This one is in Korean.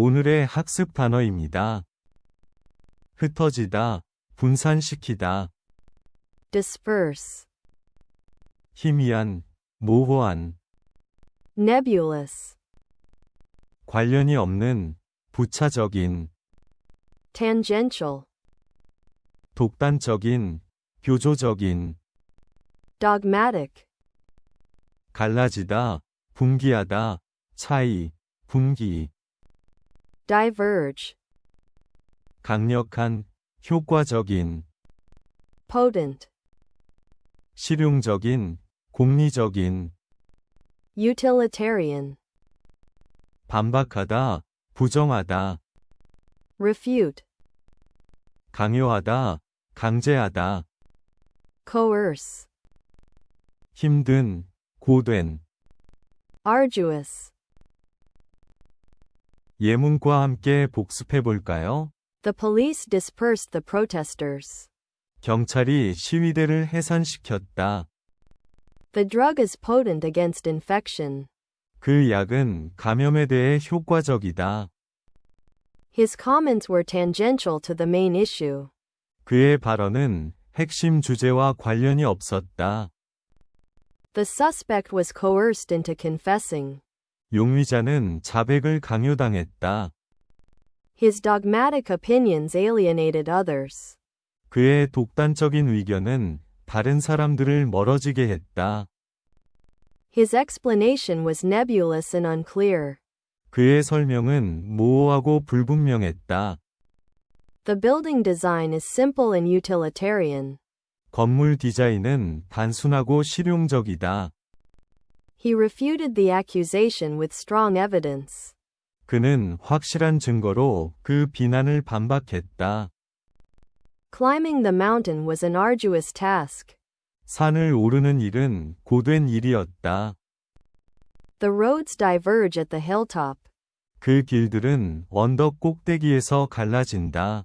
오늘의 학습 단어입니다. 흩어지다, 분산시키다, disperse, 희미한, 모호한, nebulous, 관련이 없는, 부차적인, tangential, 독단적인, 교조적인, dogmatic, 갈라지다, 분기하다, 차이, 분기, diverge, 강력한, 효과적인, potent, 실용적인, 공리적인, utilitarian, 반박하다, 부정하다, refute, 강요하다, 강제하다, coerce, 힘든, 고된, arduous. 예문과 함께 복습해 볼까요? The police dispersed the protesters. 경찰이 시위대를 해산시켰다. The drug is potent against infection. 그 약은 감염에 대해 효과적이다. His comments were tangential to the main issue. 그의 발언은 핵심 주제와 관련이 없었다. The suspect was coerced into confessing. 용의자는 자백을 강요당했다. His dogmatic opinions alienated others. 그의 독단적인 의견은 다른 사람들을 멀어지게 했다. His explanation was nebulous and unclear. 그의 설명은 모호하고 불분명했다. The building design is simple and utilitarian. 건물 디자인은 단순하고 실용적이다. He refuted the accusation with strong evidence. 그는 확실한 증거로 그 비난을 반박했다. Climbing the mountain was an arduous task. 산을 오르는 일은 고된 일이었다. The roads diverge at the hilltop. 그 길들은 언덕 꼭대기에서 갈라진다.